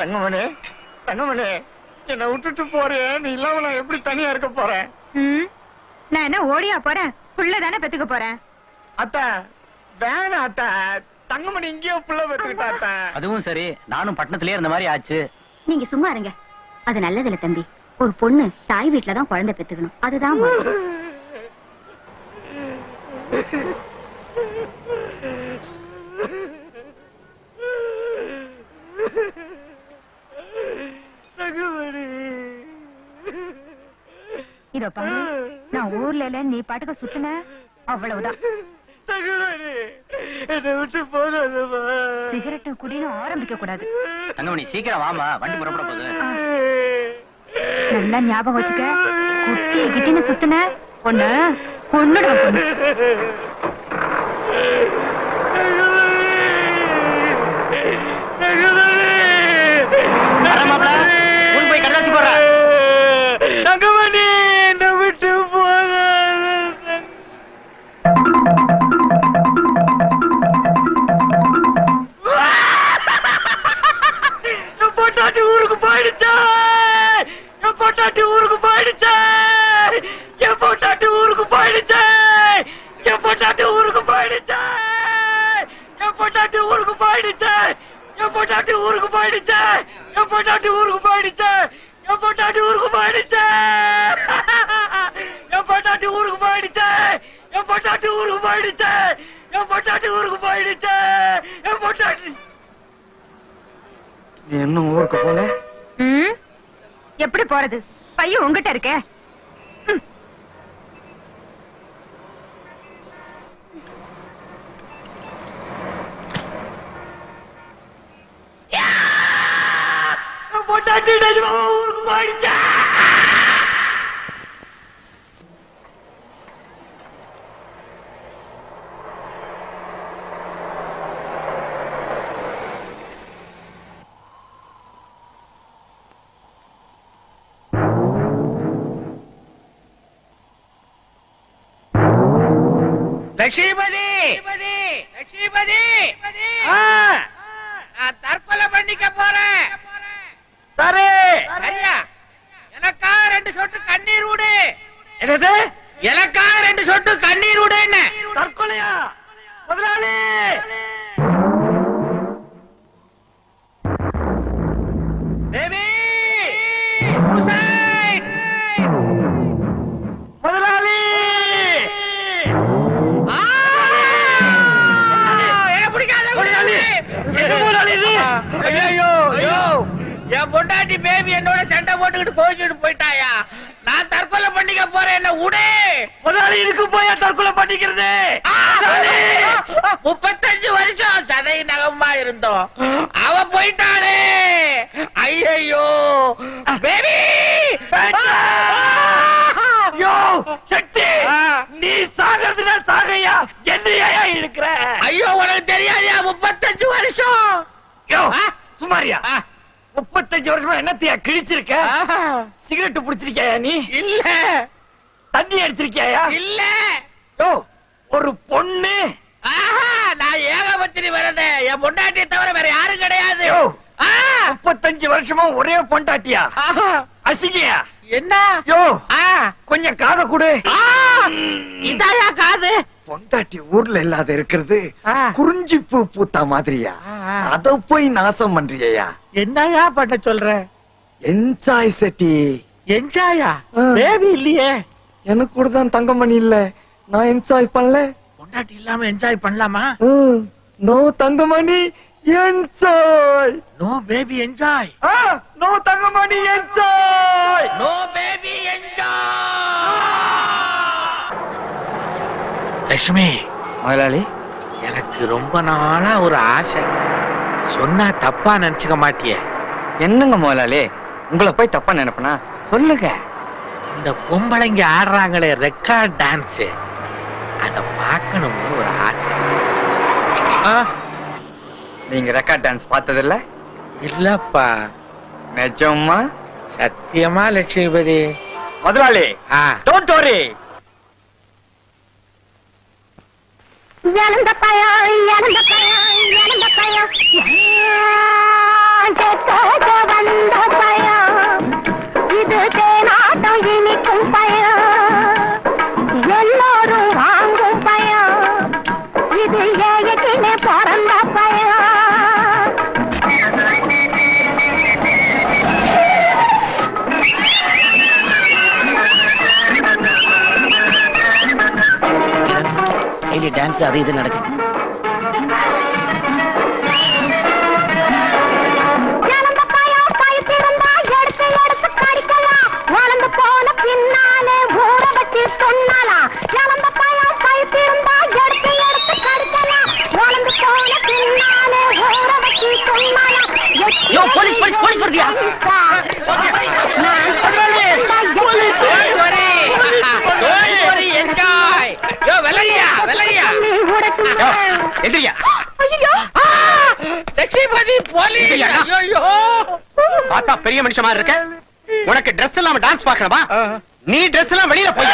தங்கமணி தங்கமணி என்னை விட்டுட்டு போறேன் நீ இல்லாம நான் எப்படி தனியா இருக்க போறேன்? நான் என்ன ஓடியா போறேன்? புள்ள தானே பெத்துக்க போறேன்? அத்தா வேணாம் அத்தா. தங்கமணி இங்கேயோ புள்ள பெற்றுக்கிட்டா அத்தா. அதுவும் சரி நானும் பட்டணத்திலே இருந்த மாதிரி ஆச்சு. நீங்க சும்மா இருங்க. அது நல்லதில்ல தம்பி. ஒரு பொண்ணு தாய் வீட்டுல தான் குழந்தை பெத்துக்கணும். அதுதான் முறை. தங்கமணி இதோ பாரு நான் ஊர்ல இல்ல நீ பாட்டுக்க சுத்துன? அவ்வளவுதான். சிகரெட்டு குடின்னு ஆரம்பிக்க கூடாது. தங்கமணி சீக்கிரம் வாமா வண்டி புறப்பட போகுது. நல்லா ஞாபகம் வச்சுக்க குட்டி கிட்டின்னு சுத்துன பொண்ணு கொன்னுடுவேன் போயிடுச்சே என் பொட்டாட்டி ஊருக்கு போயிடுச்சே என் பொட்டாட்டி ஊருக்கு போயிடுச்சே என் பொட்டாட்டி ஊருக்கு போயிடுச்சே என் பொட்டாட்டி ஊருக்கு போயிடுச்சே என் பொட்டாட்டி ஊருக்கு போயிடுச்சே என் பொட்டாட்டி ஊருக்கு போயிடுச்சே என் பொட்டாட்டி ஊருக்கு போயிடுச்சே என் பொட்டாட்டி ஊருக்கு போயிடுச்சே என் பொட்டாட்டி ஊருக்கு போயிடுச்சே என் பொட்டாட்டி ஊருக்கு போயிடுச்சே என் பொட்டாட்டி என்ன ஊருக்கு போல எப்படி போறது? பையன் உங்ககிட்ட இருக்க. போட்டாச்சு நிஜமாவா லட்சுமிபதி! லட்சுமிபதி! நான் தற்கொலை பண்ணிக்க போறேன். சரி! சரியா? எனக்காக ரெண்டு சொட்டு கண்ணீர் விடு என்னது? எனக்காக ரெண்டு சொட்டு கண்ணீர் விடு என்ன தற்கொலையா? முதலாளி! போட்டுக்கிட்டு கோச்சிட்டு போயிட்டாயா? நான் தற்கொலை பண்ணிக்க போறேன் என்ன விடு முதலாளி இதுக்கு போய் தற்கொலை பண்ணிக்கிறது? முப்பத்தஞ்சு வருஷம் சதை நகமா இருந்தோம். அவ போயிட்டாளே. ஐயோ பேபி சக்தி. நீ சாகிறதுனா சாகையா? என்னையா இருக்கிற? ஐயோ உனக்கு தெரியாதியா? முப்பத்தஞ்சு வருஷம். யோ. சுமாரியா. முப்பத்தஞ்சு வருஷமா என்னத்தையா கிழிச்சிருக்க. சிகரெட் புடிச்சிருக்கியா நீ? இல்ல. தண்ணி அடிச்சிருக்கியா இல்ல. யோ ஒரு பொண்ணு. ஆஹா, நான் ஏகபத்திரி வரத என் பொண்டாட்டியை தவிர வேற யாரும் கிடையாது. முப்பத்தஞ்சு வருஷமா ஒரே பொண்டாட்டியா. அசிங்கயா? என்ன? யோ கொஞ்சம் காத கொடு. இதாயா காது? பொண்டாட்டி ஊர்ல இல்லாத இருக்கிறது. குறிஞ்சி பூ பூத்தா மாதிரியா. அத போய் நாசம் பண்றியா என்னயா பண்ண சொல்ற? என்ஜாய் செட்டி. என்ஜாயா. பேபி இல்லையே. எனக்கு கூட தான் தங்கமணி இல்ல. நான் என்ஜாய் பண்ணல. பொண்டாட்டி இல்லாம என்ஜாய் பண்ணலாமா? No Thangamani enjoy no baby enjoy no Thangamani enjoy no baby enjoy Lakshmi முதலாளி. எனக்கு ரொம்ப நாளா ஒரு ஆசை. சொன்னா தப்பா நினைச்சுக்க மாட்டியே. என்னங்க முதலாளி? உங்களை போய் தப்பா நினைப்பனா? சொல்லுங்க. இந்த பொம்பளைங்க ஆடுறாங்களே ரெக்கார்ட் டான்ஸ் அத பார்க்கணும்னு ஒரு ஆசை. ஆ, நீங்க ரெக்கார்ட் டான்ஸ் பார்த்ததில்ல? இல்லப்பா. நிஜமா? சத்தியமா லட்சுமிபதி. முதலாளி டோன்ட் வரி ఎనందప్పయ్యో ఎనందప్పయ్యో ఎనందప్పయ్యో காலையில டான்ஸ் அது இது நடக்கும் ஐயோ பார்த்தா பெரிய மனுஷமா இருக்க? உனக்கு Dress இல்லாம டான்ஸ் பார்க்கணுமா? நீ Dress எல்லாம் வெளியில போய்.